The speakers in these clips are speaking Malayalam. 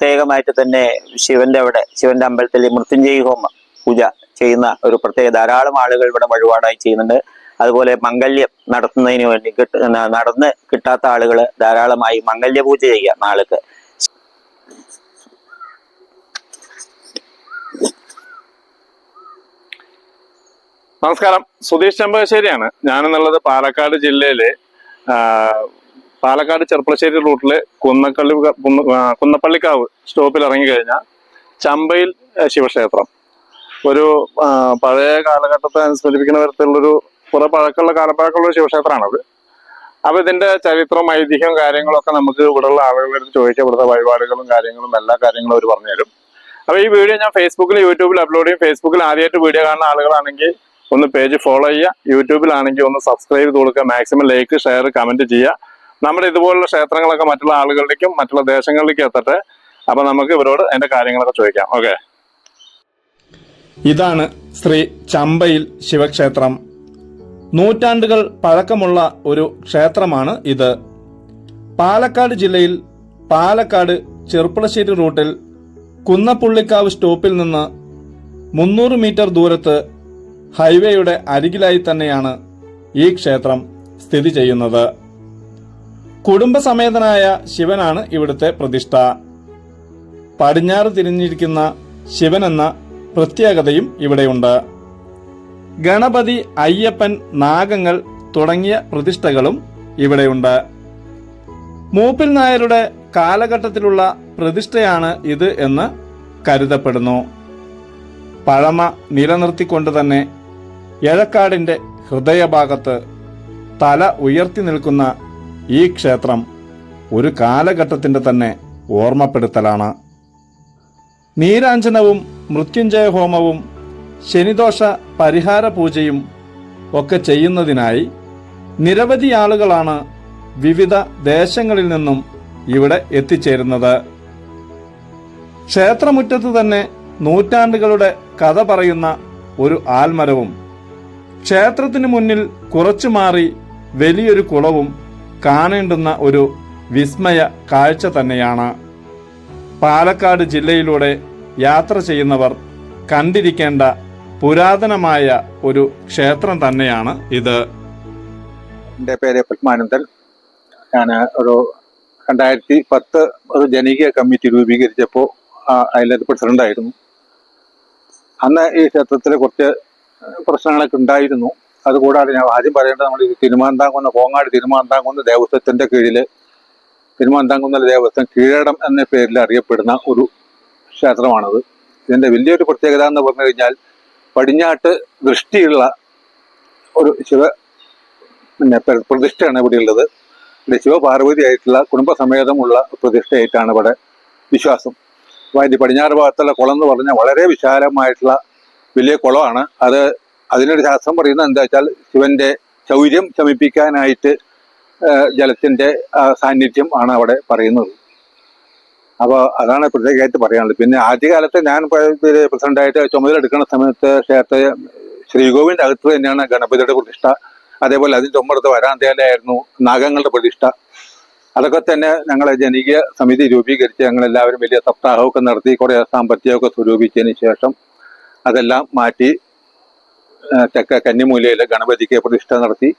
പ്രത്യേകമായിട്ട് തന്നെ ശിവന്റെ അവിടെ ശിവന്റെ അമ്പലത്തിൽ മൃത്യുഞ്ജയ ഹോമ പൂജ ചെയ്യുന്ന ഒരു പ്രത്യേക ധാരാളം ആളുകൾ ഇവിടെ വഴിപാടായി ചെയ്യുന്നുണ്ട്. അതുപോലെ മംഗല്യം നടത്തുന്നതിന് വേണ്ടി കിട്ട നടന്ന് കിട്ടാത്ത ആളുകൾ ധാരാളമായി മംഗല്യ പൂജ ചെയ്യുക നാളുക്ക്. നമസ്കാരം. സുധീഷ് ചെമ്പകശ്ശേരിയാണ്. ഞാനെന്നുള്ളത് പാലക്കാട് ജില്ലയിലെ പാലക്കാട് ചെർപ്പളശ്ശേരി റൂട്ടിലെ കുന്നക്കള്ളി കുന്നപ്പള്ളിക്കാവ് സ്റ്റോപ്പിൽ ഇറങ്ങിക്കഴിഞ്ഞാൽ ചമ്പയിൽ ശിവക്ഷേത്രം. ഒരു പഴയ കാലഘട്ടത്തെ അനുസ്മരിപ്പിക്കുന്ന തരത്തിലുള്ളൊരു കുറെ പഴക്കമുള്ള കാലപ്പഴക്കമുള്ള ശിവക്ഷേത്രമാണത്. അപ്പൊ ഇതിന്റെ ചരിത്രവും ഐതിഹ്യവും കാര്യങ്ങളൊക്കെ നമുക്ക് ഇവിടെയുള്ള ആളുകളുടെ അടുത്ത് ചോദിച്ചാൽ ഇവിടുത്തെ വഴിപാടുകളും കാര്യങ്ങളും എല്ലാ കാര്യങ്ങളും അവർ പറഞ്ഞുതരും. അപ്പൊ ഈ വീഡിയോ ഞാൻ ഫേസ്ബുക്കിൽ യൂട്യൂബിൽ അപ്ലോഡ് ചെയ്യും. ഫേസ്ബുക്കിൽ ആദ്യമായിട്ട് വീഡിയോ കാണുന്ന ആളുകളാണെങ്കിൽ ഒന്ന് പേജ് ഫോളോ ചെയ്യുക. യൂട്യൂബിലാണെങ്കിൽ ഒന്ന് സബ്സ്ക്രൈബ് ചെയ്ത് കൊടുക്കുക. മാക്സിമം ലൈക്ക് ഷെയർ കമന്റ് ചെയ്യുക. നമ്മുടെ ഇതുപോലുള്ള ക്ഷേത്രങ്ങളൊക്കെ മറ്റുള്ള ആളുകളിലേക്കും മറ്റുള്ള ദേശങ്ങളിലേക്കും എത്തട്ടെ. അപ്പൊ നമുക്ക് ഇവരോട് എന്റെ കാര്യങ്ങളൊക്കെ ചോദിക്കാം. ഓക്കെ ഇതാണ് ശ്രീ ചമ്പയിൽ ശിവക്ഷേത്രം. നൂറ്റാണ്ടുകൾ പഴക്കമുള്ള ഒരു ക്ഷേത്രമാണ് ഇത്. പാലക്കാട് ജില്ലയിൽ പാലക്കാട് ചെറുപ്പളശ്ശേരി റൂട്ടിൽ കുന്നപ്പുള്ളിക്കാവ് സ്റ്റോപ്പിൽ നിന്ന് മുന്നൂറ് മീറ്റർ ദൂരത്ത് ഹൈവേയുടെ അരികിലായി തന്നെയാണ് ഈ ക്ഷേത്രം സ്ഥിതി ചെയ്യുന്നത്. കുടുംബസമേതനായ ശിവനാണ് ഇവിടുത്തെ പ്രതിഷ്ഠ. പടിഞ്ഞാറ് തിരിഞ്ഞിരിക്കുന്ന ശിവൻ എന്ന പ്രത്യേകതയും ഇവിടെയുണ്ട്. ഗണപതി അയ്യപ്പൻ നാഗങ്ങൾ തുടങ്ങിയ പ്രതിഷ്ഠകളും ഇവിടെയുണ്ട്. മൂപ്പിൽ നായരുടെ കാലഘട്ടത്തിലുള്ള പ്രതിഷ്ഠയാണ് ഇത് എന്ന് കരുതപ്പെടുന്നു. പഴമ നിലനിർത്തിക്കൊണ്ട് തന്നെ എഴക്കാടിന്റെ ഹൃദയഭാഗത്ത് തല ഉയർത്തി നിൽക്കുന്ന ഈ ക്ഷേത്രം ഒരു കാലഘട്ടത്തിന്റെ തന്നെ ഓർമ്മപ്പെടുത്തലാണ്. നീരാഞ്ജനവും മൃത്യുഞ്ജയ ഹോമവും ശനിദോഷ പരിഹാര പൂജയും ഒക്കെ ചെയ്യുന്നതിനായി നിരവധി ആളുകളാണ് വിവിധ ദേശങ്ങളിൽ നിന്നും ഇവിടെ എത്തിച്ചേരുന്നത്. ക്ഷേത്രമുറ്റത്ത് തന്നെ നൂറ്റാണ്ടുകളുടെ കഥ പറയുന്ന ഒരു ആൽമരവും ക്ഷേത്രത്തിന് മുന്നിൽ കുറച്ചു മാറി വലിയൊരു കുളവും കാണേണ്ടുന്ന ഒരു വിസ്മയ കാഴ്ച തന്നെയാണ്. പാലക്കാട് ജില്ലയിലൂടെ യാത്ര ചെയ്യുന്നവർ കണ്ടിരിക്കേണ്ട പുരാതനമായ ഒരു ക്ഷേത്രം തന്നെയാണ് ഇത്. എന്റെ പേര് പത്മാനന്ദൻ. ഞാൻ ഒരു രണ്ടായിരത്തി പത്ത് ഒരു ജനകീയ കമ്മിറ്റി രൂപീകരിച്ചപ്പോൾ അതിലൊരു പ്രസിഡന്റായിരുന്നു അന്ന് ഈ ക്ഷേത്രത്തിൽ കുറച്ച് പ്രശ്നങ്ങളൊക്കെ ഉണ്ടായിരുന്നു. അതുകൂടാതെ ഞാൻ ആദ്യം പറയേണ്ടത് നമ്മൾ ഈ തിരുമാന്താംകുന്ന് കോങ്ങാട് തിരുമാന്താംകുന്ന് ദേവസ്വത്തിന്റെ കീഴിൽ തിരുമാന്താംകുന്ന് ദേവസ്വം കീഴടം എന്ന പേരിൽ അറിയപ്പെടുന്ന ഒരു ക്ഷേത്രമാണത്. ഇതിന്റെ വലിയൊരു പ്രത്യേകത എന്ന് പറഞ്ഞു കഴിഞ്ഞാൽ പടിഞ്ഞാട്ട് ദൃഷ്ടിയുള്ള ഒരു ശിവ പിന്നെ പ്രതിഷ്ഠയാണ് ഇവിടെ ഉള്ളത് ഇവിടെ ശിവപാർവതി ആയിട്ടുള്ള കുടുംബസമേതമുള്ള പ്രതിഷ്ഠയായിട്ടാണ് ഇവിടെ വിശ്വാസം. അപ്പോൾ അതിന്റെ പടിഞ്ഞാറ് ഭാഗത്തുള്ള കുളം എന്ന് പറഞ്ഞാൽ വളരെ വിശാലമായിട്ടുള്ള വലിയ കുളമാണ്. അത് അതിനൊരു ശാസ്ത്രം പറയുന്നത് എന്താ വെച്ചാൽ ശിവന്റെ ശൗര്യം ശമിപ്പിക്കാനായിട്ട് ജലത്തിന്റെ സാന്നിധ്യം ആണ് അവിടെ പറയുന്നത്. അപ്പോൾ അതാണ് പ്രത്യേകമായിട്ട് പറയാനുള്ളത്. പിന്നെ ആദ്യകാലത്ത് ഞാൻ പ്രസിഡന്റായിട്ട് ചുമതല എടുക്കുന്ന സമയത്ത് ക്ഷേത്ര ശ്രീകോവിന്റെ അകത്ത് തന്നെയാണ് ഗണപതിയുടെ പ്രതിഷ്ഠ. അതേപോലെ അതിന് ചുമടുത്ത് വരാന്തയിലായിരുന്നു നാഗങ്ങളുടെ പ്രതിഷ്ഠ. അതൊക്കെ തന്നെ ഞങ്ങളെ ജനകീയ സമിതി രൂപീകരിച്ച് ഞങ്ങളെല്ലാവരും വലിയ സപ്താഹമൊക്കെ നടത്തി കുറേ സാമ്പത്തികമൊക്കെ സ്വരൂപിച്ചതിന് ശേഷം അതെല്ലാം മാറ്റി തെക്ക കന്നിമൂലയിൽ ഗണപതിക്ക് പ്രതിഷ്ഠ നടത്തി.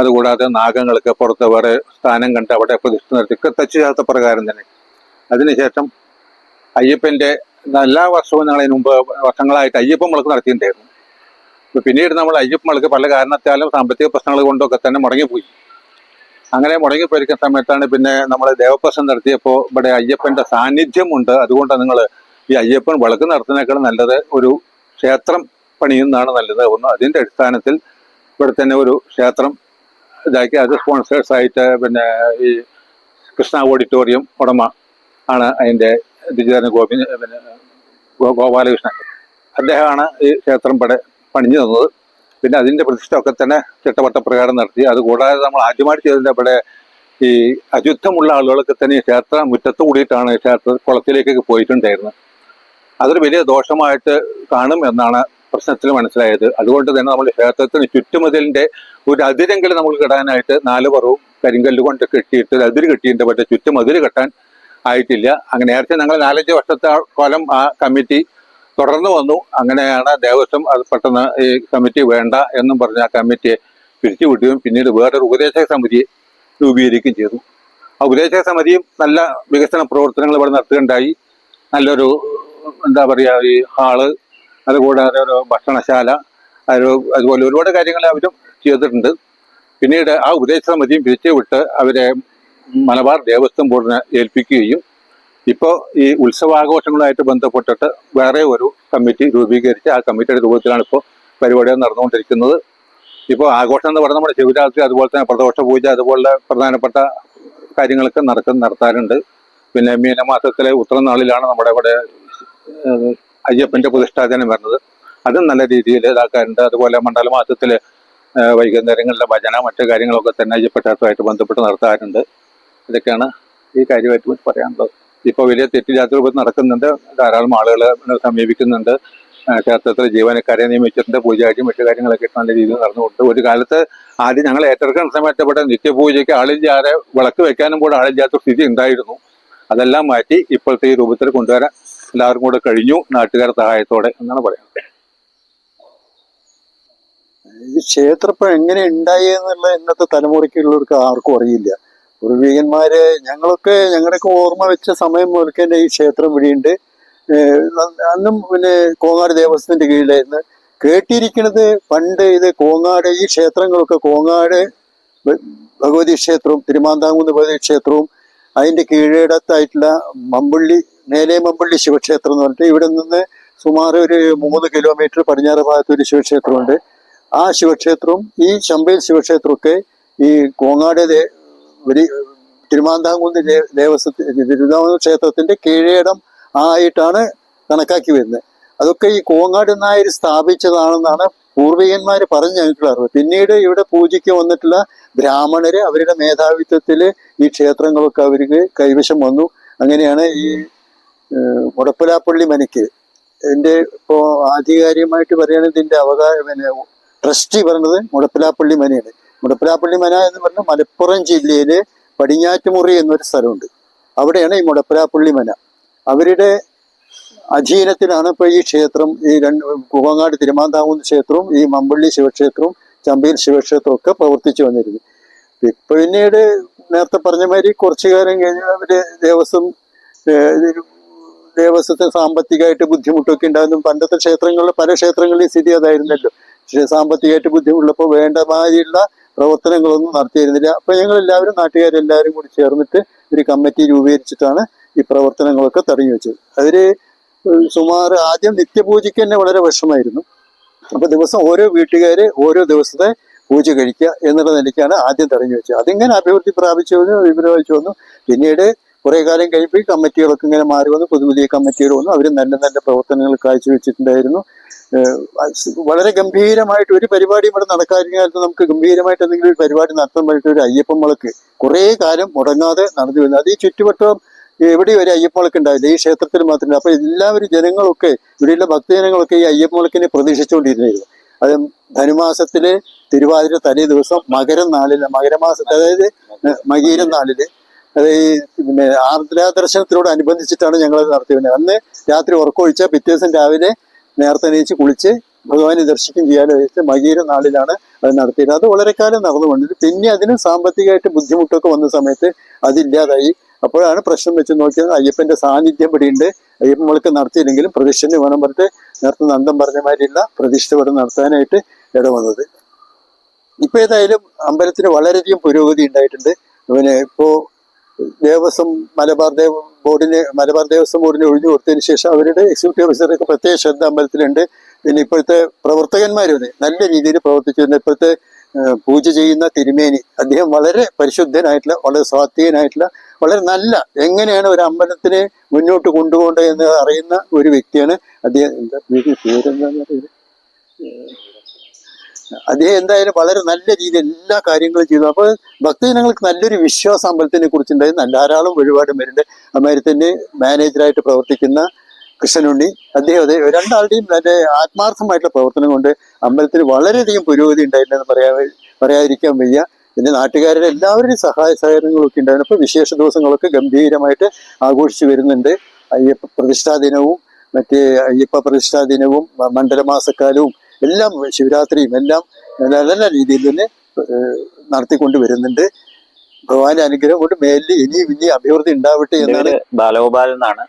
അതുകൂടാതെ നാഗങ്ങൾക്ക് പുറത്ത് വേറെ സ്ഥാനം കണ്ട് അവിടെ പ്രതിഷ്ഠ നടത്തി. തച്ചുശാസ്ത്ര പ്രകാരം തന്നെ. അതിനുശേഷം അയ്യപ്പന്റെ എല്ലാ വർഷവും ഞങ്ങൾ അതിന് മുമ്പ് വർഷങ്ങളായിട്ട് അയ്യപ്പൻ വിളക്ക് നടത്തിയിട്ടുണ്ടായിരുന്നു. ഇപ്പൊ പിന്നീട് നമ്മൾ അയ്യപ്പൻ വിളക്ക് പല കാരണത്താലും സാമ്പത്തിക പ്രശ്നങ്ങൾ കൊണ്ടൊക്കെ തന്നെ മുടങ്ങിപ്പോയി. അങ്ങനെ മുടങ്ങിപ്പോയിരിക്കുന്ന സമയത്താണ് പിന്നെ നമ്മൾ ദേവപ്രശ്നം നടത്തിയപ്പോൾ ഇവിടെ അയ്യപ്പന്റെ സാന്നിധ്യമുണ്ട്. അതുകൊണ്ട് നിങ്ങൾ ഈ അയ്യപ്പൻ വിളക്ക് നടത്തുന്നതിനേക്കാൾ നല്ലത് ഒരു ക്ഷേത്രം പണിയുന്നതാണ് നല്ലത്. ഒന്ന് അതിന്റെ അടിസ്ഥാനത്തിൽ ഇവിടെ തന്നെ ഒരു ക്ഷേത്രം ഇതാക്കി. അത് സ്പോൺസേഴ്സ് ആയിട്ട് പിന്നെ ഈ കൃഷ്ണ ഓഡിറ്റോറിയം ഉടമ ആണ് അതിന്റെ ദിജാന ഗോപി പിന്നെ ഗോപാലകൃഷ്ണൻ. അദ്ദേഹമാണ് ഈ ക്ഷേത്രം ഇവിടെ പണിഞ്ഞു തന്നത്. പിന്നെ അതിന്റെ പ്രതിഷ്ഠ ഒക്കെ തന്നെ ചിട്ടവട്ടപ്രകാരം നടത്തി. അതുകൂടാതെ നമ്മൾ ആദ്യമായിട്ട് ചെയ്തതിന്റെ ഇവിടെ ഈ അശുദ്ധമുള്ള ആളുകളൊക്കെ തന്നെ ഈ ക്ഷേത്ര മുറ്റത്ത് കൂടിയിട്ടാണ് ക്ഷേത്ര കുളത്തിലേക്കൊക്കെ പോയിട്ടുണ്ടായിരുന്നത്. അതൊരു വലിയ ദോഷമായിട്ട് കാണും എന്നാണ് പ്രശ്നത്തിൽ മനസ്സിലായത്. അതുകൊണ്ട് തന്നെ നമ്മൾ ക്ഷേത്രത്തിന് ചുറ്റുമതിലിന്റെ ഒരു അതിരെങ്കിലും നമ്മൾ കിടാനായിട്ട് നാല് പറവും കരിങ്കല്ല് കൊണ്ട് കെട്ടിയിട്ട് അതിര് കെട്ടിയിട്ട് പറ്റേ ചുറ്റുമതിര് കെട്ടാൻ ആയിട്ടില്ല. അങ്ങനെ നേരത്തെ ഞങ്ങൾ നാലഞ്ച് വർഷത്തെ കാലം ആ കമ്മിറ്റി തുടർന്ന് വന്നു. അങ്ങനെയാണ് ദേവസ്വം അത് പെട്ടെന്ന് ഈ കമ്മിറ്റി വേണ്ട എന്നും പറഞ്ഞ് ആ കമ്മിറ്റിയെ പിരിച്ചുവിട്ടുകയും പിന്നീട് വേറൊരു ഉപദേശക സമിതി രൂപീകരിക്കുകയും ചെയ്തു. ആ ഉപദേശക സമിതിയും നല്ല വികസന പ്രവർത്തനങ്ങൾ ഇവിടെ നടത്തുകയുണ്ടായി. നല്ലൊരു എന്താ പറയുക ഈ ഹാൾ അതുകൂടാതെ ഒരു ഭക്ഷണശാല അതുപോലെ ഒരുപാട് കാര്യങ്ങൾ അവരും ചെയ്തിട്ടുണ്ട്. പിന്നീട് ആ ഉപദേശ സമിതിയും പിരിച്ചുവിട്ട് അവരെ മലബാർ ദേവസ്വം ബോർഡിനെ ഏൽപ്പിക്കുകയും ഇപ്പോൾ ഈ ഉത്സവാഘോഷങ്ങളുമായിട്ട് ബന്ധപ്പെട്ടിട്ട് വേറെ ഒരു കമ്മിറ്റി രൂപീകരിച്ച് ആ കമ്മിറ്റിയുടെ രൂപത്തിലാണ് ഇപ്പോൾ പരിപാടികൾ നടന്നുകൊണ്ടിരിക്കുന്നത്. ഇപ്പോൾ ആഘോഷം എന്ന് പറഞ്ഞാൽ നമ്മുടെ ശിവരാത്രി അതുപോലെ തന്നെ പ്രദോഷ പൂജ അതുപോലെ പ്രധാനപ്പെട്ട കാര്യങ്ങളൊക്കെ നടക്കുന്ന നടത്താറുണ്ട് പിന്നെ മീനമാസത്തിലെ ഉത്തരനാളിലാണ് നമ്മുടെ ഇവിടെ അയ്യപ്പന്റെ പ്രതിഷ്ഠാചനം വരുന്നത് അതും നല്ല രീതിയിൽ ഇതാക്കാറുണ്ട്. അതുപോലെ മണ്ഡലമാസത്തിൽ ഏഹ്, വൈകുന്നേരങ്ങളിലെ ഭജന മറ്റു കാര്യങ്ങളൊക്കെ തന്നെ അയ്യപ്പക്ഷേത്രമായിട്ട് ബന്ധപ്പെട്ട് നടത്താറുണ്ട്. ഇതൊക്കെയാണ് ഈ കാര്യമായിട്ട് പറയാനുള്ളത്. ഇപ്പോൾ വലിയ തെറ്റില്ലാത്ത നടക്കുന്നുണ്ട്. ധാരാളം ആളുകൾ സമീപിക്കുന്നുണ്ട്. ക്ഷേത്രത്തിൽ ജീവനക്കാരെ നിയമിച്ചിട്ടുണ്ട്. പൂജാരിയും മറ്റു കാര്യങ്ങളൊക്കെ നല്ല രീതിയിൽ നടന്നുകൊണ്ട് ഒരു കാലത്ത് ആദ്യം ഞങ്ങൾ ഏറ്റെടുക്കുന്ന സമയത്ത് ഇവിടെ നിത്യപൂജയ്ക്ക് ആളില്ലാതെ വിളക്ക് വെക്കാനും കൂടെ ആളില്ലാത്ത സ്ഥിതി ഉണ്ടായിരുന്നു. അതെല്ലാം മാറ്റി ഇപ്പോഴത്തെ ഈ രൂപത്തിൽ കൊണ്ടുവരാൻ എല്ലാവർക്കും കൂടെ കഴിഞ്ഞു. നാട്ടുകാരുടെ സഹായത്തോടെ എന്നാണ് പറയുന്നത്. ഈ ക്ഷേത്രം ഇപ്പൊ എങ്ങനെ ഉണ്ടായി എന്നുള്ള ഇന്നത്തെ തലമുറയ്ക്കുള്ളവർക്ക് ആർക്കും അറിയില്ല. പൂർവികന്മാര് ഞങ്ങളൊക്കെ ഞങ്ങളുടെയൊക്കെ ഓർമ്മ വെച്ച സമയം മുതൽക്ക് തന്നെ ഈ ക്ഷേത്രം ഇവിടെയുണ്ട്. അന്നും പിന്നെ കോങ്ങാട് ദേവസ്വത്തിന്റെ കീഴിലായിരുന്നു. കേട്ടിരിക്കുന്നത് പണ്ട് ഇത് കോങ്ങാട് ഈ ക്ഷേത്രങ്ങളൊക്കെ കോങ്ങാട് ഭഗവതി ക്ഷേത്രവും തിരുമാന്താംകുന്ന് ഭഗവതി ക്ഷേത്രവും അതിന്റെ കീഴടത്തായിട്ടുള്ള മമ്പള്ളി മേലെ മമ്പള്ളി ശിവക്ഷേത്രം എന്ന് പറഞ്ഞിട്ട് ഇവിടെ നിന്ന് സുമാർ ഒരു മൂന്ന് കിലോമീറ്റർ പടിഞ്ഞാറ് ഭാഗത്ത് ഒരു ശിവക്ഷേത്രമുണ്ട്. ആ ശിവക്ഷേത്രവും ഈ ശമ്പയിൽ ശിവക്ഷേത്രമൊക്കെ ഈ കോങ്ങാട് ഒരു തിരുമാന്താംകുന്ന് ദേവസ്വത്തി തിരുവിതാംകൂർ ക്ഷേത്രത്തിന്റെ കീഴേടം ആയിട്ടാണ് കണക്കാക്കി വരുന്നത്. അതൊക്കെ ഈ കോങ്ങാട് നായർ സ്ഥാപിച്ചതാണെന്നാണ് പൂർവികന്മാർ പറഞ്ഞു ഞങ്ങൾക്കുള്ള അറിവ്. പിന്നീട് ഇവിടെ പൂജയ്ക്ക് വന്നിട്ടുള്ള ബ്രാഹ്മണര് അവരുടെ മേധാവിത്വത്തിൽ ഈ ക്ഷേത്രങ്ങളൊക്കെ അവർക്ക് കൈവശം വന്നു. അങ്ങനെയാണ് ഈ മുടപ്പലാപ്പള്ളി മനിക്ക് എന്റെ ഇപ്പോൾ ആധികാരികമായിട്ട് പറയുകയാണെങ്കിൽ ഇതിന്റെ അവകാശം പിന്നെ ട്രസ്റ്റി പറഞ്ഞത് മുടപ്പിലാപ്പള്ളി മനയാണ്. മുടപ്പിലാപ്പള്ളി മന എന്ന് പറഞ്ഞാൽ മലപ്പുറം ജില്ലയിലെ പടിഞ്ഞാറ്റുമുറി എന്നൊരു സ്ഥലമുണ്ട്. അവിടെയാണ് ഈ മുടപ്പിലാപ്പള്ളി മന. അവരുടെ അധീനത്തിലാണ് ഇപ്പോൾ ഈ ക്ഷേത്രം ഈ രണ്ട് കുവങ്ങാട് തിരുമാന്താവുന്ന ക്ഷേത്രവും ഈ മമ്പള്ളി ശിവക്ഷേത്രവും ചമ്പയിൽ ശിവക്ഷേത്രവും ഒക്കെ പ്രവർത്തിച്ചു വന്നിരുന്നു. പിന്നീട് നേരത്തെ പറഞ്ഞ മാതിരി കുറച്ചു കാലം കഴിഞ്ഞ് അവർ ദേവസ്വം ദേവസ്വത്തിന് സാമ്പത്തികമായിട്ട് ബുദ്ധിമുട്ടൊക്കെ ഉണ്ടായിരുന്നു പണ്ടത്തെ ക്ഷേത്രങ്ങളിൽ പല ക്ഷേത്രങ്ങളിലും സ്ഥിതി അതായിരുന്നല്ലോ. പക്ഷേ സാമ്പത്തികമായിട്ട് ബുദ്ധിമുട്ടുള്ളപ്പോൾ വേണ്ടമായുള്ള പ്രവർത്തനങ്ങളൊന്നും നടത്തിയിരുന്നില്ല. അപ്പൊ ഞങ്ങൾ എല്ലാവരും നാട്ടുകാരെല്ലാവരും കൂടി ചേർന്നിട്ട് ഒരു കമ്മിറ്റി രൂപീകരിച്ചിട്ടാണ് ഈ പ്രവർത്തനങ്ങളൊക്കെ തടഞ്ഞു വെച്ചത്. അതിൽ സുമാർ ആദ്യം നിത്യപൂജയ്ക്ക് തന്നെ വളരെ വിഷമായിരുന്നു അപ്പോൾ ദിവസം ഓരോ വീട്ടുകാർ ഓരോ ദിവസത്തെ പൂജ കഴിക്കുക എന്നുള്ള നിലയ്ക്കാണ് ആദ്യം തടഞ്ഞു വെച്ചത്. അതിങ്ങനെ അഭിവൃദ്ധി പ്രാപിച്ചു വന്നു വിപുലമായിച്ചു വന്നു. പിന്നീട് കുറെ കാലം കഴിയുമ്പോൾ ഈ കമ്മിറ്റികളൊക്കെ ഇങ്ങനെ മാറി വന്നു. പുതിയ പുതിയ കമ്മിറ്റികൾ വന്നു. അവർ നല്ല നല്ല പ്രവർത്തനങ്ങൾ കാഴ്ചവെച്ചിട്ടുണ്ടായിരുന്നു. വളരെ ഗംഭീരമായിട്ട് ഒരു പരിപാടി ഇവിടെ നടക്കാതിരിക്കുന്ന കാലത്ത് നമുക്ക് ഗംഭീരമായിട്ട് എന്തെങ്കിലും ഒരു പരിപാടി നടത്താൻ വേണ്ടി ഒരു അയ്യപ്പൻ വിളക്ക് കുറേ കാലം മുടങ്ങാതെ നടന്നു വരുന്നത് അത് ഈ ചുറ്റുവട്ടം എവിടെയും ഒരു അയ്യപ്പൻ വിളക്ക് ഉണ്ടാവില്ല ഈ ക്ഷേത്രത്തിൽ മാത്രമേ അപ്പോൾ എല്ലാവരും ജനങ്ങളൊക്കെ ഇവിടെയുള്ള ഭക്തജനങ്ങളൊക്കെ ഈ അയ്യപ്പൻ വിളക്കിനെ പ്രതീക്ഷിച്ചുകൊണ്ടിരുന്നിരുന്നു. അത് ധനുമാസത്തിലെ തിരുവാതിര തലേ ദിവസം മകരം നാളിൽ മകരമാസത്തിൽ അതായത് മകീരം നാളിൽ അത് ഈ പിന്നെ ആർദ്ര ദർശനത്തിനോട് അനുബന്ധിച്ചിട്ടാണ് ഞങ്ങൾ നടത്തിയിരുന്നത് അന്ന് രാത്രി ഉറക്കമൊഴിച്ച പിറ്റേ ദിവസം രാവിലെ നേരത്തെ നീച്ച് കുളിച്ച് ഭഗവാനെ ദർശിക്കും വെച്ച് മകീര നാളിലാണ് അത് നടത്തിയത്. അത് വളരെ കാലം നടന്നുകൊണ്ടിരുന്നു. പിന്നെ അതിന് സാമ്പത്തികമായിട്ട് ബുദ്ധിമുട്ടൊക്കെ വന്ന സമയത്ത് അതില്ലാതായി. അപ്പോഴാണ് പ്രശ്നം വെച്ച് നോക്കിയത് അയ്യപ്പന്റെ സാന്നിധ്യം ഇവിടെയുണ്ട്. അയ്യപ്പൻ വിളക്ക് നടത്തിയില്ലെങ്കിലും പ്രതിഷ്ഠന് വേണം പറഞ്ഞിട്ട് നേരത്തെ നന്ദം പറഞ്ഞ മാതിരിയുള്ള പ്രതിഷ്ഠ ഇവിടെ നടത്താനായിട്ട് ഇടവന്നത് ഇപ്പൊ ഏതായാലും അമ്പലത്തിന് വളരെയധികം പുരോഗതി ഉണ്ടായിട്ടുണ്ട്. പിന്നെ ഇപ്പോ ദേവസ്വം മലബാർ ദേവ ബോർഡിനെ മലബാർ ദേവസ്വം ബോർഡിനെ ഒഴിഞ്ഞു കൊടുത്തതിന് ശേഷം അവരുടെ എക്സിക്യൂട്ടീവ് ഓഫീസറൊക്കെ പ്രത്യേക ശ്രദ്ധ അമ്പലത്തിലുണ്ട്. പിന്നെ ഇപ്പോഴത്തെ പ്രവർത്തകന്മാരും നല്ല രീതിയിൽ പ്രവർത്തിച്ചു വരുന്ന ഇപ്പോഴത്തെ പൂജ ചെയ്യുന്ന തിരുമേനി അദ്ദേഹം വളരെ പരിശുദ്ധനായിട്ടുള്ള വളരെ സ്വാധീനായിട്ടുള്ള വളരെ നല്ല എങ്ങനെയാണ് ഒരു അമ്പലത്തിനെ മുന്നോട്ട് കൊണ്ടുപോകേണ്ടത് എന്ന് അറിയുന്ന ഒരു വ്യക്തിയാണ് അദ്ദേഹം. എന്താ പേര് പേരെന്താന്ന് അറിയില്ല. അദ്ദേഹം എന്തായാലും വളരെ നല്ല രീതിയിൽ എല്ലാ കാര്യങ്ങളും ചെയ്തു. അപ്പോൾ ഭക്തജനങ്ങൾക്ക് നല്ലൊരു വിശ്വാസ അമ്പലത്തിനെ കുറിച്ചുണ്ടായിരുന്നു ധാരാളം ഒരുപാട് പേരുണ്ട് അമാതിരി തന്നെ മാനേജറായിട്ട് പ്രവർത്തിക്കുന്ന കൃഷ്ണനുണ്ണി. അദ്ദേഹം അതെ രണ്ടാളുടെയും തന്റെ ആത്മാർത്ഥമായിട്ടുള്ള പ്രവർത്തനം കൊണ്ട് അമ്പലത്തിന് വളരെയധികം പുരോഗതി ഉണ്ടായിട്ടുണ്ടെന്ന് പറയാ പറയാതിരിക്കാൻ വയ്യ. പിന്നെ നാട്ടുകാരുടെ എല്ലാവരുടെയും സഹായ സഹകരണങ്ങളൊക്കെ ഉണ്ടായിരുന്നു. അപ്പോൾ വിശേഷ ദിവസങ്ങളൊക്കെ ഗംഭീരമായിട്ട് ആഘോഷിച്ചു വരുന്നുണ്ട്. അയ്യപ്പ പ്രതിഷ്ഠാ ദിനവും മറ്റേ അയ്യപ്പ പ്രതിഷ്ഠാ ദിനവും മണ്ഡലമാസക്കാലവും എല്ലാം ശിവരാത്രിയും എല്ലാം നല്ല നല്ല രീതിയിൽ തന്നെ നടത്തിക്കൊണ്ട് വരുന്നുണ്ട്. ഭഗവാന്റെ അനുഗ്രഹം കൊണ്ട് മേലിൽ ഇനിയും ഇനിയും അഭിവൃദ്ധി ഉണ്ടാവട്ടെ എന്നാണ് ബാലഗോപാൽ ബാലഗോപാലൻ എന്നാണ്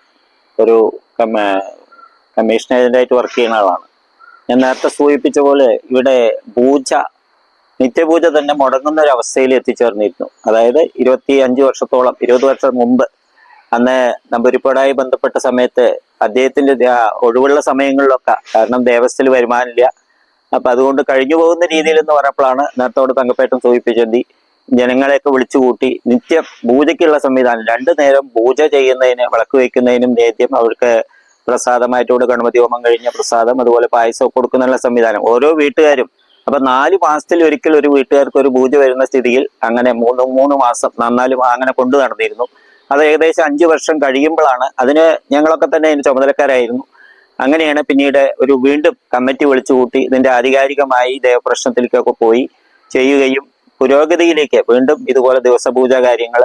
ഒരു കമ്മീഷൻ ഏജന്റായിട്ട് വർക്ക് ചെയ്യുന്ന ആളാണ്. ഞാൻ നേരത്തെ സൂചിപ്പിച്ച പോലെ ഇവിടെ പൂജ നിത്യപൂജ തന്നെ മുടങ്ങുന്ന ഒരു അവസ്ഥയിൽ എത്തിച്ചേർന്നിരുന്നു അതായത് ഇരുപത്തി അഞ്ച് വർഷത്തോളം ഇരുപത് വർഷം മുമ്പ് അന്ന് നമ്പൂരിപ്പാടായി ബന്ധപ്പെട്ട സമയത്ത് അദ്ദേഹത്തിന്റെ ഒഴിവുള്ള സമയങ്ങളിലൊക്കെ കാരണം ദേവസ്ഥയിൽ വരുമാനമില്ല. അപ്പൊ അതുകൊണ്ട് കഴിഞ്ഞു പോകുന്ന രീതിയിൽ എന്ന് പറഞ്ഞപ്പോഴാണ് നേരത്തോട് തങ്കപ്പേട്ടൻ സൂചിപ്പിച്ചത് ജനങ്ങളെയൊക്കെ വിളിച്ചുകൂട്ടി നിത്യ പൂജയ്ക്കുള്ള സംവിധാനം രണ്ടു നേരം പൂജ ചെയ്യുന്നതിന് വിളക്ക് വയ്ക്കുന്നതിനും നേദ്യം അവർക്ക് പ്രസാദമായിട്ട് ഗണപതി ഹോമം കഴിഞ്ഞ പ്രസാദം അതുപോലെ പായസം കൊടുക്കുന്നുള്ള സംവിധാനം. ഓരോ വീട്ടുകാരും അപ്പൊ നാല് മാസത്തിൽ ഒരിക്കൽ ഒരു വീട്ടുകാർക്ക് ഒരു പൂജ വരുന്ന സ്ഥിതിയിൽ അങ്ങനെ മൂന്ന് മൂന്ന് മാസം നന്നാലും അങ്ങനെ കൊണ്ടു നടന്നിരുന്നു. അത് ഏകദേശം അഞ്ചു വർഷം കഴിയുമ്പോഴാണ് അതിന് ഞങ്ങളൊക്കെ തന്നെ അതിന് ചുമതലക്കാരായിരുന്നു. അങ്ങനെയാണ് പിന്നീട് ഒരു വീണ്ടും കമ്മിറ്റി വിളിച്ചു കൂട്ടി ഇതിന്റെ ആധികാരികമായി ദേവപ്രശ്നത്തിലേക്കൊക്കെ പോയി ചെയ്യുകയും പുരോഗതിയിലേക്ക് വീണ്ടും ഇതുപോലെ ദിവസപൂജ കാര്യങ്ങൾ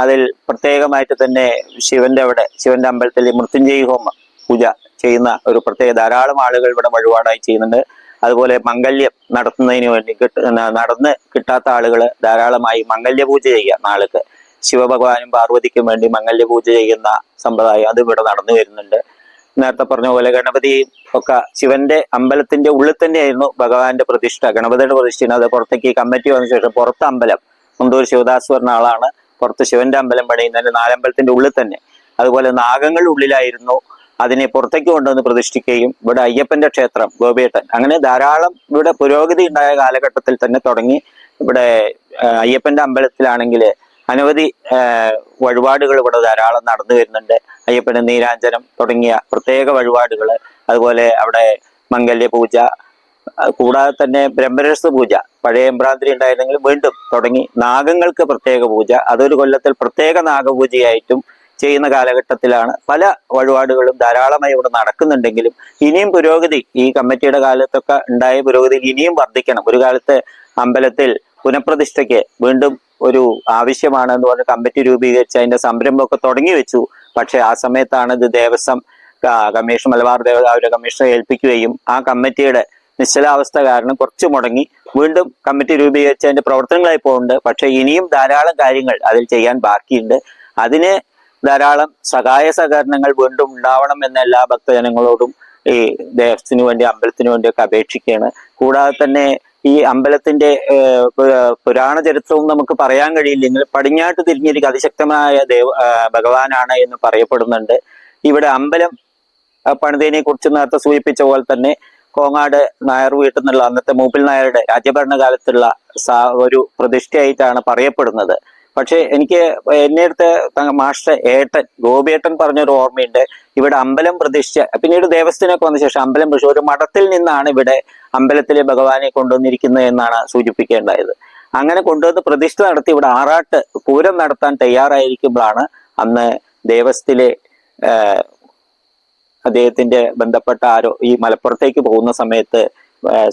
അതിൽ പ്രത്യേകമായിട്ട് തന്നെ ശിവന്റെ അവിടെ ശിവന്റെ അമ്പലത്തിൽ മൃത്യുഞ്ജയ ഹോമ പൂജ ചെയ്യുന്ന ഒരു പ്രത്യേക ധാരാളം ആളുകൾ ഇവിടെ വഴിപാടായി ചെയ്യുന്നുണ്ട്. അതുപോലെ മംഗല്യം നടത്തുന്നതിന് വേണ്ടി കിട്ട നടന്ന് കിട്ടാത്ത ആളുകൾ ധാരാളമായി മംഗല്യ പൂജ ചെയ്യുക നാൾക്ക്. ശിവഭഗവാനും പാർവതിക്കും വേണ്ടി മംഗല്യ പൂജ ചെയ്യുന്ന സമ്പ്രദായം അത് ഇവിടെ നടന്നു വരുന്നുണ്ട്. നേരത്തെ പറഞ്ഞ പോലെ ഗണപതിയും ഒക്കെ ശിവന്റെ അമ്പലത്തിന്റെ ഉള്ളിൽ തന്നെയായിരുന്നു ഭഗവാന്റെ പ്രതിഷ്ഠ. ഗണപതിയുടെ പ്രതിഷ്ഠ അത് പുറത്തേക്ക് കമ്മിറ്റി വന്ന ശേഷം പുറത്ത് അമ്പലം. മുന്തൂർ ശിവദാസ് പറഞ്ഞ ആളാണ്. പുറത്ത് ശിവന്റെ അമ്പലം പണിയുന്നതിന്റെ നാലമ്പലത്തിന്റെ ഉള്ളിൽ തന്നെ. അതുപോലെ നാഗങ്ങളുടെ ഉള്ളിലായിരുന്നു അതിനെ പുറത്തേക്ക് കൊണ്ടുവന്ന് പ്രതിഷ്ഠിക്കുകയും ഇവിടെ അയ്യപ്പന്റെ ക്ഷേത്രം ഗോപിയേട്ടൻ. അങ്ങനെ ധാരാളം ഇവിടെ പുരോഗതി ഉണ്ടായ കാലഘട്ടത്തിൽ തന്നെ തുടങ്ങി ഇവിടെ അയ്യപ്പന്റെ അമ്പലത്തിലാണെങ്കിൽ അനവധി വഴിപാടുകൾ ഇവിടെ ധാരാളം നടന്നു വരുന്നുണ്ട്. അയ്യപ്പന് നീരാഞ്ജനം തുടങ്ങിയ പ്രത്യേക വഴിപാടുകൾ. അതുപോലെ അവിടെ മംഗല്യ പൂജ കൂടാതെ തന്നെ ബ്രഹ്മരസ പൂജ. പഴയ എംബ്രാന്തിരി ഉണ്ടായിരുന്നെങ്കിൽ വീണ്ടും തുടങ്ങി. നാഗങ്ങൾക്ക് പ്രത്യേക പൂജ. അതൊരു കൊല്ലത്തിൽ പ്രത്യേക നാഗപൂജയായിട്ടും ചെയ്യുന്ന കാലഘട്ടത്തിലാണ് പല വഴിപാടുകളും ധാരാളമായി ഇവിടെ നടക്കുന്നുണ്ടെങ്കിലും ഇനിയും പുരോഗതി ഈ കമ്മിറ്റിയുടെ കാലത്തൊക്കെ ഉണ്ടായ പുരോഗതി ഇനിയും വർദ്ധിക്കണം. ഒരു കാലത്ത് അമ്പലത്തിൽ പുനഃപ്രതിഷ്ഠയ്ക്ക് വീണ്ടും ഒരു ആവശ്യമാണ് എന്ന് പറഞ്ഞ് കമ്മിറ്റി രൂപീകരിച്ച് അതിന്റെ സംരംഭമൊക്കെ തുടങ്ങി വെച്ചു. പക്ഷെ ആ സമയത്താണ് ഇത് ദേവസ്വം കമ്മീഷൻ മലബാർ ദേവതാവിന്റെ കമ്മീഷനെ ഏൽപ്പിക്കുകയും ആ കമ്മിറ്റിയുടെ നിശ്ചലാവസ്ഥ കാരണം കുറച്ച് മുടങ്ങി. വീണ്ടും കമ്മിറ്റി രൂപീകരിച്ച് അതിന്റെ പ്രവർത്തനങ്ങളായി പോകുന്നുണ്ട്. പക്ഷെ ഇനിയും ധാരാളം കാര്യങ്ങൾ അതിൽ ചെയ്യാൻ ബാക്കിയുണ്ട്. അതിന് ധാരാളം സഹായ സഹകരണങ്ങൾ വീണ്ടും ഉണ്ടാവണം എന്ന എല്ലാ ഭക്തജനങ്ങളോടും ഈ ദേവസ്ഥത്തിന് വേണ്ടി അമ്പലത്തിന് വേണ്ടിയൊക്കെ അപേക്ഷിക്കുകയാണ്. കൂടാതെ തന്നെ ഈ അമ്പലത്തിന്റെ പുരാണ ചരിത്രവും നമുക്ക് പറയാൻ കഴിയില്ലെങ്കിൽ പടിഞ്ഞാട്ട് തിരിഞ്ഞിരിക്കുക അതിശക്തമായ ദേവ ഭഗവാനാണ് എന്ന് പറയപ്പെടുന്നുണ്ട്. ഇവിടെ അമ്പലം പണിതേനെ കുറിച്ച് നേരത്തെ സൂചിപ്പിച്ച പോലെ തന്നെ കോങ്ങാട് നായർ വീട്ടിൽ നിന്നുള്ള അന്നത്തെ മൂപ്പിൽ നായരുടെ രാജ്യഭരണകാലത്തുള്ള ഒരു പ്രതിഷ്ഠയായിട്ടാണ് പറയപ്പെടുന്നത്. പക്ഷെ എനിക്ക് എന്നെ അടുത്ത് മാസ്റ്റർ ഏട്ടൻ ഗോപിയേട്ടൻ പറഞ്ഞൊരു ഓർമ്മയുണ്ട്. ഇവിടെ അമ്പലം പ്രതിഷ്ഠ പിന്നീട് ദേവസ്ഥനൊക്കെ വന്ന ശേഷം അമ്പലം പ്രതിഷ്ഠ ഒരു മഠത്തിൽ നിന്നാണ് ഇവിടെ അമ്പലത്തിലെ ഭഗവാനെ കൊണ്ടുവന്നിരിക്കുന്നത് എന്നാണ് സൂചിപ്പിക്കേണ്ടായത് അങ്ങനെ കൊണ്ടുവന്ന് പ്രതിഷ്ഠ നടത്തി ഇവിടെ ആറാട്ട് പൂരം നടത്താൻ തയ്യാറായിരിക്കുമ്പോഴാണ് അന്ന് ദേവസ്ഥയിലെ അദ്ദേഹത്തിന്റെ ബന്ധപ്പെട്ട ആരോ ഈ മലപ്പുറത്തേക്ക് പോകുന്ന സമയത്ത്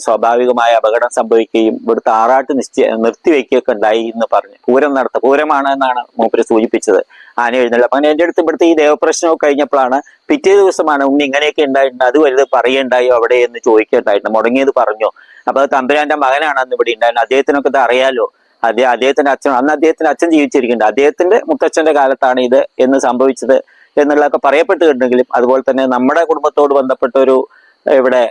സ്വാഭാവികമായ അപകടം സംഭവിക്കുകയും ഇവിടുത്തെ ആറാട്ട് നിശ്ചയ നിർത്തിവെക്കുകയൊക്കെ ഉണ്ടായി എന്ന് പറഞ്ഞു. പൂരം നടത്ത പൂരമാണ് എന്നാണ് മൂപ്പര് സൂചിപ്പിച്ചത്. ആന എഴുന്നള്ളിപ്പ് അങ്ങനെ എന്റെ അടുത്ത് ഇവിടുത്തെ ഈ ദേവപ്രശ്നമൊക്കെ കഴിഞ്ഞപ്പോഴാണ് പിറ്റേ ദിവസമാണ് ഉണ്ണി ഇങ്ങനെയൊക്കെ ഉണ്ടായിട്ടുണ്ട്. അത് വലുത് പറയുണ്ടായോ അവിടെ എന്ന് ചോദിക്കുകയുണ്ടായിട്ടുണ്ട്. മുടങ്ങിയത് പറഞ്ഞു. അപ്പൊ അത് തമ്പുരാന്റെ മകനാണ് അന്ന് ഇവിടെ ഉണ്ടായിരുന്നത് അദ്ദേഹത്തിനൊക്കെ ഇത് അറിയാലോ. അദ്ദേഹം അദ്ദേഹത്തിന്റെ അച്ഛൻ അന്ന് അദ്ദേഹത്തിന്റെ അച്ഛൻ ജീവിച്ചിരിക്കുന്നുണ്ട്. അദ്ദേഹത്തിന്റെ മുത്തച്ഛന്റെ കാലത്താണ് ഇത് എന്ന് സംഭവിച്ചത് എന്നുള്ളതൊക്കെ പറയപ്പെട്ടിട്ടുണ്ടെങ്കിലും അതുപോലെ തന്നെ നമ്മുടെ കുടുംബത്തോട് ബന്ധപ്പെട്ട ഒരു ഇവിടെ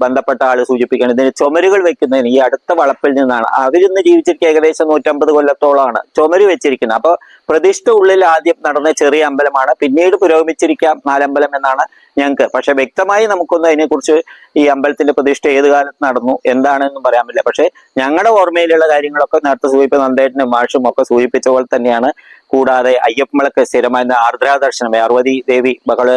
ബന്ധപ്പെട്ട ആൾ സൂചിപ്പിക്കുകയാണ് ഇതിന് ചുമരുകൾ വെക്കുന്നതിന് ഈ അടുത്ത വളപ്പിൽ നിന്നാണ്. അവരിന്ന് ജീവിച്ചിരിക്കുക ഏകദേശം നൂറ്റമ്പത് കൊല്ലത്തോളമാണ് ചുമര് വെച്ചിരിക്കുന്നത്. അപ്പൊ പ്രതിഷ്ഠ ഉള്ളിൽ ആദ്യം നടന്ന ചെറിയ അമ്പലമാണ്. പിന്നീട് പുരോഗമിച്ചിരിക്കാം നാലമ്പലം എന്നാണ് ഞങ്ങൾക്ക് പക്ഷെ വ്യക്തമായി നമുക്കൊന്നും അതിനെക്കുറിച്ച് ഈ അമ്പലത്തിന്റെ പ്രതിഷ്ഠ ഏത് കാലത്ത് നടന്നു എന്താണെന്നും പറയാൻ പറ്റില്ല. പക്ഷെ ഞങ്ങളുടെ ഓർമ്മയിലുള്ള കാര്യങ്ങളൊക്കെ നേരത്തെ സൂചിപ്പിച്ച നന്ദേട്ടനും മാഷും ഒക്കെ സൂചിപ്പിച്ച പോലെ തന്നെയാണ് കൂടാതെ അയ്യപ്പമിളക്ക് സ്ഥിരമായ ആർദ്രാ ദർശനം പാർവതി ദേവി മകൾ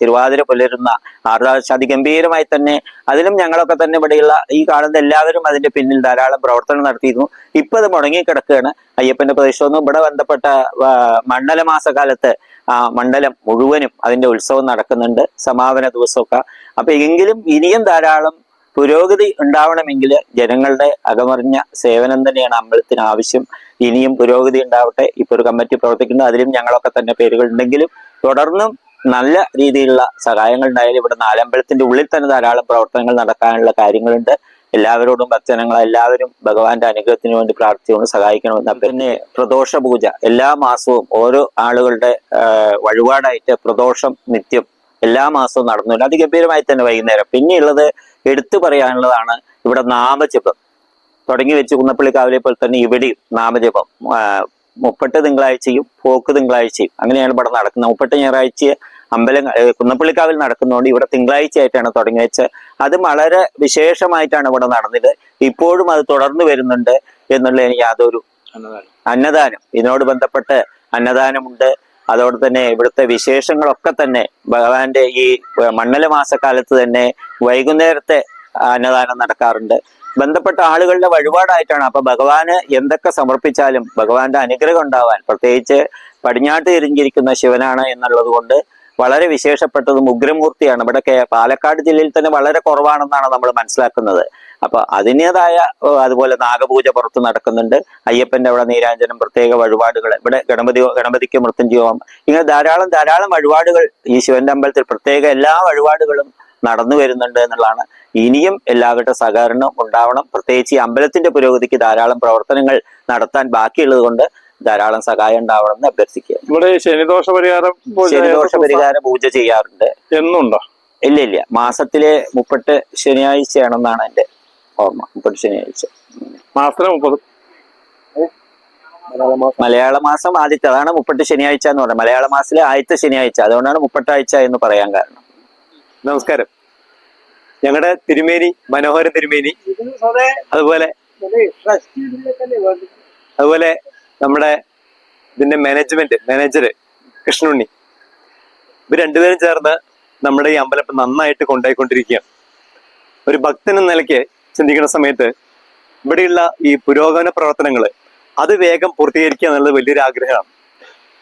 തിരുവാതിര പുലരുന്ന ആർദ്രാ ദർശനം അതിഗംഭീരമായി തന്നെ അതിലും ഞങ്ങളൊക്കെ തന്നെ ഇവിടെയുള്ള ഈ കാണുന്ന എല്ലാവരും അതിന്റെ പിന്നിൽ ധാരാളം പ്രവർത്തനം നടത്തിയിരുന്നു. ഇപ്പൊ അത് മുടങ്ങിക്കിടക്കുകയാണ്. അയ്യപ്പന്റെ പ്രദേശമൊന്നും ഇവിടെ ബന്ധപ്പെട്ട മണ്ഡല മാസകാലത്ത് ആ മണ്ഡലം മുഴുവനും അതിന്റെ ഉത്സവം നടക്കുന്നുണ്ട്. സമാപന ദിവസമൊക്കെ. അപ്പൊ എങ്കിലും ഇനിയും ധാരാളം പുരോഗതി ഉണ്ടാവണമെങ്കിൽ ജനങ്ങളുടെ അകമറിഞ്ഞ സേവനം തന്നെയാണ് അമ്പലത്തിന് ആവശ്യം. ഇനിയും പുരോഗതി ഉണ്ടാവട്ടെ. ഇപ്പൊ ഒരു കമ്മിറ്റി പ്രവർത്തിക്കുന്നു. അതിലും ഞങ്ങളൊക്കെ തന്നെ പേരുകൾ ഉണ്ടെങ്കിലും തുടർന്നും നല്ല രീതിയിലുള്ള സഹായങ്ങൾ ഉണ്ടായാലും ഇവിടെ നാലമ്പലത്തിന്റെ ഉള്ളിൽ തന്നെ ധാരാളം പ്രവർത്തനങ്ങൾ നടക്കാനുള്ള കാര്യങ്ങളുണ്ട്. എല്ലാവരോടും ഭക്തജനങ്ങൾ എല്ലാവരും ഭഗവാന്റെ അനുഗ്രഹത്തിന് വേണ്ടി പ്രാർത്ഥിച്ചുകൊണ്ട് സഹായിക്കണമെന്ന്. പിന്നെ പ്രദോഷ പൂജ. എല്ലാ മാസവും ഓരോ ആളുകളുടെ വഴിപാടായിട്ട് പ്രദോഷം നിത്യം എല്ലാ മാസവും നടന്നു അതിഗംഭീരമായി തന്നെ വൈകുന്നേരം. പിന്നെയുള്ളത് എടുത്തു പറയാനുള്ളതാണ് ഇവിടെ നാമജപം. തുടങ്ങി വെച്ച് കുന്നപ്പള്ളിക്കാവിലെ പോലെ തന്നെ ഇവിടെയും നാമജപം മുപ്പെട്ട് തിങ്കളാഴ്ചയും പോക്ക് തിങ്കളാഴ്ചയും അങ്ങനെയാണ് ഇവിടെ നടക്കുന്നത്. മുപ്പട്ട് ഞായറാഴ്ച അമ്പലം കുന്നപ്പള്ളിക്കാവിൽ നടക്കുന്നതുകൊണ്ട് ഇവിടെ തിങ്കളാഴ്ചയായിട്ടാണ് തുടങ്ങി വെച്ചത് അത് വളരെ വിശേഷമായിട്ടാണ് ഇവിടെ നടന്നത്. ഇപ്പോഴും അത് തുടർന്നു വരുന്നുണ്ട് എന്നുള്ളതിന് യാതൊരു അന്നദാനം. ഇതിനോട് ബന്ധപ്പെട്ട് അന്നദാനമുണ്ട്. അതോടെ തന്നെ ഇവിടുത്തെ വിശേഷങ്ങളൊക്കെ തന്നെ ഭഗവാന്റെ ഈ മണ്ഡല മാസക്കാലത്ത് തന്നെ വൈകുന്നേരത്തെ അന്നദാനം നടക്കാറുണ്ട്. ബന്ധപ്പെട്ട ആളുകളുടെ വഴിപാടായിട്ടാണ്. അപ്പൊ ഭഗവാന് എന്തൊക്കെ സമർപ്പിച്ചാലും ഭഗവാന്റെ അനുഗ്രഹം ഉണ്ടാവാൻ പ്രത്യേകിച്ച് പടിഞ്ഞാട്ട് തിരിഞ്ഞിരിക്കുന്ന ശിവനാണ് എന്നുള്ളത് കൊണ്ട് വളരെ വിശേഷപ്പെട്ടതും ഉഗ്രമൂർത്തിയാണ്. ഇവിടെ പാലക്കാട് ജില്ലയിൽ തന്നെ വളരെ കുറവാണെന്നാണ് നമ്മൾ മനസ്സിലാക്കുന്നത്. അപ്പൊ അതിന്റെതായ അതുപോലെ നാഗപൂജ പുറത്ത് നടക്കുന്നുണ്ട്. അയ്യപ്പന്റെ അവിടെ നീരാഞ്ജനം പ്രത്യേക വഴിപാടുകൾ. ഇവിടെ ഗണപതി ഗണപതിക്ക് മൃത്യുഞ്ജീവം ഇങ്ങനെ ധാരാളം ധാരാളം വഴിപാടുകൾ ഈ ശിവന്റെ അമ്പലത്തിൽ. പ്രത്യേക എല്ലാ വഴിപാടുകളും നടന്നു വരുന്നുണ്ട് എന്നുള്ളതാണ്. ഇനിയും എല്ലാവരുടെ സഹകരണം ഉണ്ടാവണം. പ്രത്യേകിച്ച് ഈ അമ്പലത്തിന്റെ പുരോഗതിക്ക് ധാരാളം പ്രവർത്തനങ്ങൾ നടത്താൻ ബാക്കിയുള്ളത് കൊണ്ട് ധാരാളം സഹായം ഉണ്ടാവണം എന്ന് അഭ്യർത്ഥിക്കുക ഇവിടെ ശനിദോഷ പരിഹാരം ശനിദോഷ പരിഹാര പൂജ ചെയ്യാറുണ്ട്. എന്നുണ്ടോ? ഇല്ല ഇല്ല. മാസത്തിലെ മുപ്പട്ട് ശനിയാഴ്ചയാണെന്നാണ് എന്റെ ഓർമ്മ. മുപ്പട്ട് ശനിയാഴ്ച. മാസത്തിലെ മുപ്പത്. മലയാള മാസം ആദ്യത്തെ അതാണ് മുപ്പട്ട് ശനിയാഴ്ച എന്ന് പറഞ്ഞത്. മലയാള മാസത്തിലെ ആദ്യത്തെ ശനിയാഴ്ച. അതുകൊണ്ടാണ് മുപ്പട്ടാഴ്ച എന്ന് പറയാൻ കാരണം. നമസ്കാരം. ഞങ്ങളുടെ തിരുമേനി മനോഹര തിരുമേനി അതുപോലെ അതുപോലെ നമ്മുടെ ഇതിന്റെ മാനേജ്മെന്റ് മാനേജർ കൃഷ്ണുണ്ണി. ഇവർ രണ്ടുപേരും ചേർന്ന് നമ്മുടെ ഈ അമ്പലം നന്നായിട്ട് കൊണ്ടുപോയിക്കൊണ്ടിരിക്കുകയാണ് ഒരു ഭക്തൻ എന്ന നിലയ്ക്ക് ചിന്തിക്കുന്ന സമയത്ത് ഇവിടെയുള്ള ഈ പുരോഗമന പ്രവർത്തനങ്ങൾ അത് വേഗം പൂർത്തീകരിക്കുക എന്നുള്ളത് വലിയൊരു ആഗ്രഹമാണ്.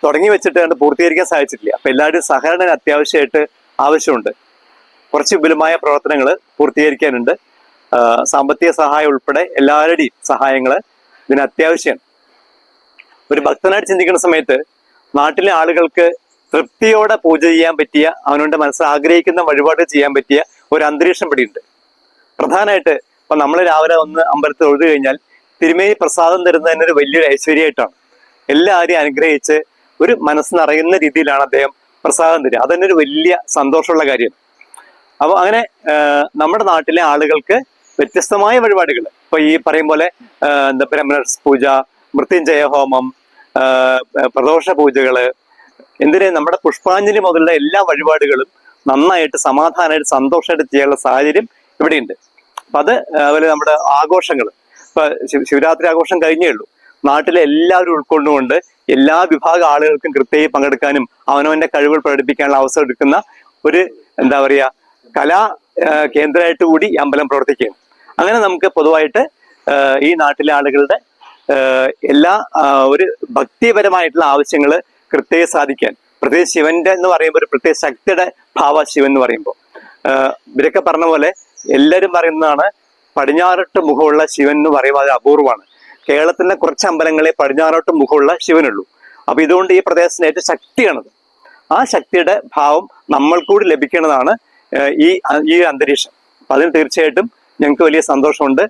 തുടങ്ങി വെച്ചിട്ട് കണ്ട് പൂർത്തീകരിക്കാൻ സാധിച്ചിട്ടില്ല. അപ്പൊ എല്ലാവരും സഹകരണം അത്യാവശ്യമായിട്ട് ആവശ്യമുണ്ട്. കുറച്ച് വിപുലമായ പ്രവർത്തനങ്ങൾ പൂർത്തീകരിക്കാനുണ്ട്. സാമ്പത്തിക സഹായം ഉൾപ്പെടെ എല്ലാവരുടെയും സഹായങ്ങൾ ഇതിന് അത്യാവശ്യമാണ് ഒരു ഭക്തനായിട്ട് ചിന്തിക്കുന്ന സമയത്ത് നാട്ടിലെ ആളുകൾക്ക് തൃപ്തിയോടെ പൂജ ചെയ്യാൻ പറ്റിയ അവനോട് മനസ്സിൽ ആഗ്രഹിക്കുന്ന വഴിപാട് ചെയ്യാൻ പറ്റിയ ഒരു അന്തരീക്ഷം പിടിയുണ്ട് പ്രധാനമായിട്ട് ഇപ്പൊ നമ്മൾ രാവിലെ ഒന്ന് അമ്പലത്തിൽ തൊഴുതു കഴിഞ്ഞാൽ തിരുമേനി പ്രസാദം തരുന്നതിന് ഒരു വലിയൊരു ഐശ്വര്യമായിട്ടാണ്. എല്ലാവരെയും അനുഗ്രഹിച്ച് ഒരു മനസ്സിനറിയുന്ന നിറയുന്ന രീതിയിലാണ് അദ്ദേഹം പ്രസാദം തരിക. അതന്നെ ഒരു വലിയ സന്തോഷമുള്ള കാര്യമാണ് അപ്പൊ അങ്ങനെ നമ്മുടെ നാട്ടിലെ ആളുകൾക്ക് വ്യത്യസ്തമായ വഴിപാടുകൾ. ഇപ്പൊ ഈ പറയും പോലെ എന്താ ബ്രഹ്മണസ് പൂജ മൃത്യുഞ്ജയ ഹോമം പ്രദോഷ പൂജകൾ എന്തിനെ നമ്മുടെ പുഷ്പാഞ്ജലി മുതലുള്ള എല്ലാ വഴിപാടുകളും നന്നായിട്ട് സമാധാനമായിട്ട് സന്തോഷമായിട്ട് ചെയ്യാനുള്ള സാഹചര്യം ഇവിടെയുണ്ട്. അപ്പൊ അത് അതുപോലെ നമ്മുടെ ആഘോഷങ്ങൾ ഇപ്പൊ ശിവരാത്രി ആഘോഷം കഴിഞ്ഞേ ഉള്ളൂ. നാട്ടിലെ എല്ലാവരും ഉൾക്കൊണ്ടുകൊണ്ട് എല്ലാ വിഭാഗ ആളുകൾക്കും കൃത്യമായി പങ്കെടുക്കാനും അവനവന്റെ കഴിവുകൾ പ്രകടിപ്പിക്കാനുള്ള അവസരം എടുക്കുന്ന ഒരു എന്താ പറയാ കലാ കേന്ദ്രമായിട്ട് കൂടി ഈ അമ്പലം പ്രവർത്തിക്കുകയാണ്. അങ്ങനെ നമുക്ക് പൊതുവായിട്ട് ഈ നാട്ടിലെ ആളുകളുടെ എല്ലാ ഒരു ഭക്തിപരമായിട്ടുള്ള ആവശ്യങ്ങൾ കൃത്യം സാധിക്കാൻ. പ്രത്യേകിച്ച് ശിവന്റെ എന്ന് പറയുമ്പോൾ ഒരു പ്രത്യേക ശക്തിയുടെ ഭാവ ശിവൻ എന്ന് പറയുമ്പോൾ. ഇവരൊക്കെ പറഞ്ഞ പോലെ എല്ലാവരും പറയുന്നതാണ് പടിഞ്ഞാറോട്ട് മുഖമുള്ള ശിവൻ എന്ന് പറയുമ്പോൾ അത് അപൂർവമാണ്. കേരളത്തിലെ കുറച്ച് അമ്പലങ്ങളെ പടിഞ്ഞാറോട്ട് മുഖമുള്ള ശിവനുള്ളൂ. അപ്പൊ ഇതുകൊണ്ട് ഈ പ്രദേശത്തിന് ഏറ്റവും ശക്തിയാണത്. ആ ശക്തിയുടെ ഭാവം നമ്മൾ കൂടി ലഭിക്കുന്നതാണ് ഈ ഈ അന്തരീക്ഷം. അപ്പൊ അതിന് തീർച്ചയായിട്ടും ഞങ്ങൾക്ക് വലിയ സന്തോഷമുണ്ട്.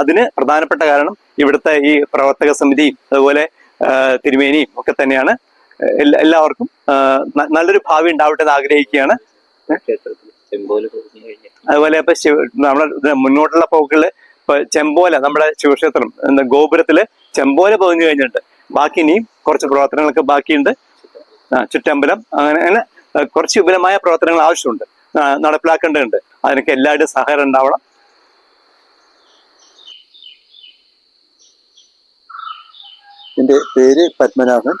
അതിന് പ്രധാനപ്പെട്ട കാരണം ഇവിടുത്തെ ഈ പ്രവർത്തക സമിതിയും അതുപോലെ തിരുമേനിയും ഒക്കെ തന്നെയാണ്. എല്ലാവർക്കും നല്ലൊരു ഭാവി ഉണ്ടാവട്ടെ എന്ന് ആഗ്രഹിക്കുകയാണ്. അതുപോലെ ഇപ്പൊ ശിവ നമ്മുടെ മുന്നോട്ടുള്ള പോക്കുകൾ ഇപ്പൊ ചെമ്പോല നമ്മുടെ ശിവക്ഷേത്രം എന്താ ഗോപുരത്തിൽ ചെമ്പോല പൊതിഞ്ഞു കഴിഞ്ഞിട്ടുണ്ട്. ബാക്കി ഇനിയും കുറച്ച് പ്രവർത്തനങ്ങളൊക്കെ ബാക്കിയുണ്ട്. ആ, ചുറ്റമ്പലം അങ്ങനെ അങ്ങനെ കുറച്ച് വിപുലമായ പ്രവർത്തനങ്ങൾ ആവശ്യമുണ്ട്. നടപ്പിലാക്കേണ്ടതുണ്ട്. അതിനൊക്കെ എല്ലാവരുടെയും സഹകരണം ഉണ്ടാവണം. എന്റെ പേര് പത്മനാഭൻ.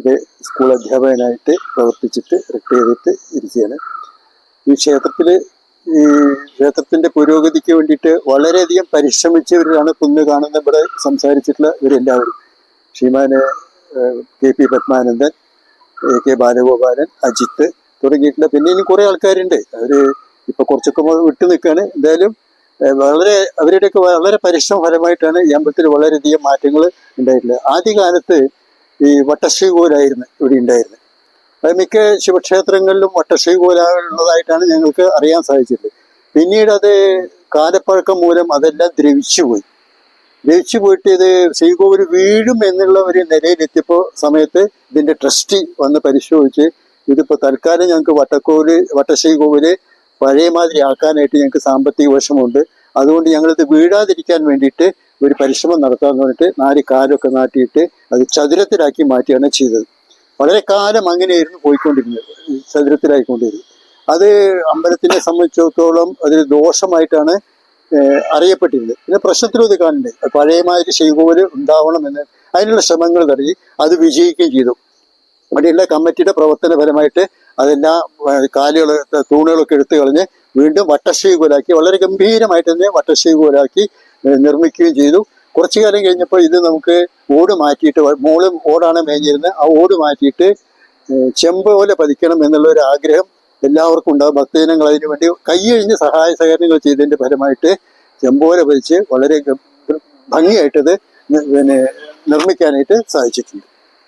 ഇത് സ്കൂൾ അധ്യാപകനായിട്ട് പ്രവർത്തിച്ചിട്ട് റിട്ടയർ ചെയ്തിട്ട് ഇരിക്കുകയാണ്. ഈ ക്ഷേത്രത്തിൽ ഈ ക്ഷേത്രത്തിന്റെ പുരോഗതിക്ക് വേണ്ടിയിട്ട് വളരെയധികം പരിശ്രമിച്ചവരാണ് കുന്ന് കാണുന്ന ഇവിടെ സംസാരിച്ചിട്ടുള്ള ഇവരെല്ലാവരും. Sriman K P Padmanandan A K Balagopalan Ajith തുടങ്ങിയിട്ടുള്ള പിന്നെ ഇനി കുറേ ആൾക്കാരുണ്ട്. അവർ ഇപ്പൊ കുറച്ചൊക്കെ വിട്ടു നിൽക്കുകയാണ് എന്തായാലും വളരെ അവരുടെയൊക്കെ വളരെ പരിശ്രമ ഫലമായിട്ടാണ് ഈ അമ്പലത്തിൽ വളരെയധികം മാറ്റങ്ങൾ ഉണ്ടായിട്ടുള്ളത്. ആദ്യകാലത്ത് ഈ വട്ടശ്രീകോലായിരുന്നു ഇവിടെ ഉണ്ടായിരുന്നത്. അത് മിക്ക ശിവക്ഷേത്രങ്ങളിലും വട്ടശ്രീകോലുള്ളതായിട്ടാണ് ഞങ്ങൾക്ക് അറിയാൻ സാധിച്ചത് പിന്നീട് അത് കാലപ്പഴക്കം മൂലം അതെല്ലാം ദ്രവിച്ചു പോയി. ദ്രവിച്ചു പോയിട്ട് ഇത് ശ്രീകോവിൽ വീഴും എന്നുള്ള ഒരു നിലയിലെത്തിയപ്പോൾ സമയത്ത് ഇതിന്റെ ട്രസ്റ്റി വന്ന് പരിശോധിച്ച് ഇതിപ്പോ തൽക്കാലം ഞങ്ങൾക്ക് വട്ടക്കോവിൽ വട്ടശ്രീകോവിൽ പഴയ മാതിരി ആക്കാനായിട്ട് ഞങ്ങൾക്ക് സാമ്പത്തിക വശമുണ്ട്. അതുകൊണ്ട് ഞങ്ങളിത് വീഴാതിരിക്കാൻ വേണ്ടിയിട്ട് ഒരു പരിശ്രമം നടത്താൻ പറഞ്ഞിട്ട് നാല് കാലൊക്കെ നാട്ടിയിട്ട് അത് ചതുരത്തിലാക്കി മാറ്റിയാണ് ചെയ്തത്. വളരെ കാലം അങ്ങനെയായിരുന്നു പോയിക്കൊണ്ടിരുന്നത്. ചതുരത്തിലായിക്കൊണ്ടിരുന്നത്. അത് അമ്പലത്തിനെ സംബന്ധിച്ചിടത്തോളം അതൊരു ദോഷമായിട്ടാണ് അറിയപ്പെട്ടിരുന്നത്. പിന്നെ പ്രശ്നത്തിലും ഇത് കാണുന്നുണ്ട്. പഴയ മാതിരി ഉണ്ടാവണം എന്ന് അതിനുള്ള ശ്രമങ്ങൾ നടത്തി അത് വിജയിക്കുകയും ചെയ്തു. അവിടെയുള്ള കമ്മിറ്റിയുടെ പ്രവർത്തന ഫലമായിട്ട് അതെല്ലാം കാലുകൾ തൂണുകളൊക്കെ എടുത്തു കളഞ്ഞ് വീണ്ടും വട്ടശ്രീകോലാക്കി വളരെ ഗംഭീരമായിട്ട് തന്നെ വട്ടശ്രീകോലാക്കി കോലാക്കി നിർമ്മിക്കുകയും ചെയ്തു. കുറച്ചു കാലം കഴിഞ്ഞപ്പോൾ ഇത് നമുക്ക് ഓട് മാറ്റിയിട്ട് മോളും ഓടാണ് മേഞ്ഞിരുന്നത്. ആ ഓട് മാറ്റിയിട്ട് ചെമ്പ് പോലെ പതിക്കണം എന്നുള്ള ഒരു ആഗ്രഹം എല്ലാവർക്കും ഉണ്ടാകും ഭക്തജനങ്ങൾ അതിനു വേണ്ടി കൈയഴിഞ്ഞ് സഹായ സഹകരണങ്ങൾ ചെയ്തതിന്റെ ഫലമായിട്ട് ചെമ്പോല പതിച്ച് വളരെ ഭംഗിയായിട്ടത് പിന്നെ നിർമ്മിക്കാനായിട്ട് സാധിച്ചിട്ടുണ്ട്.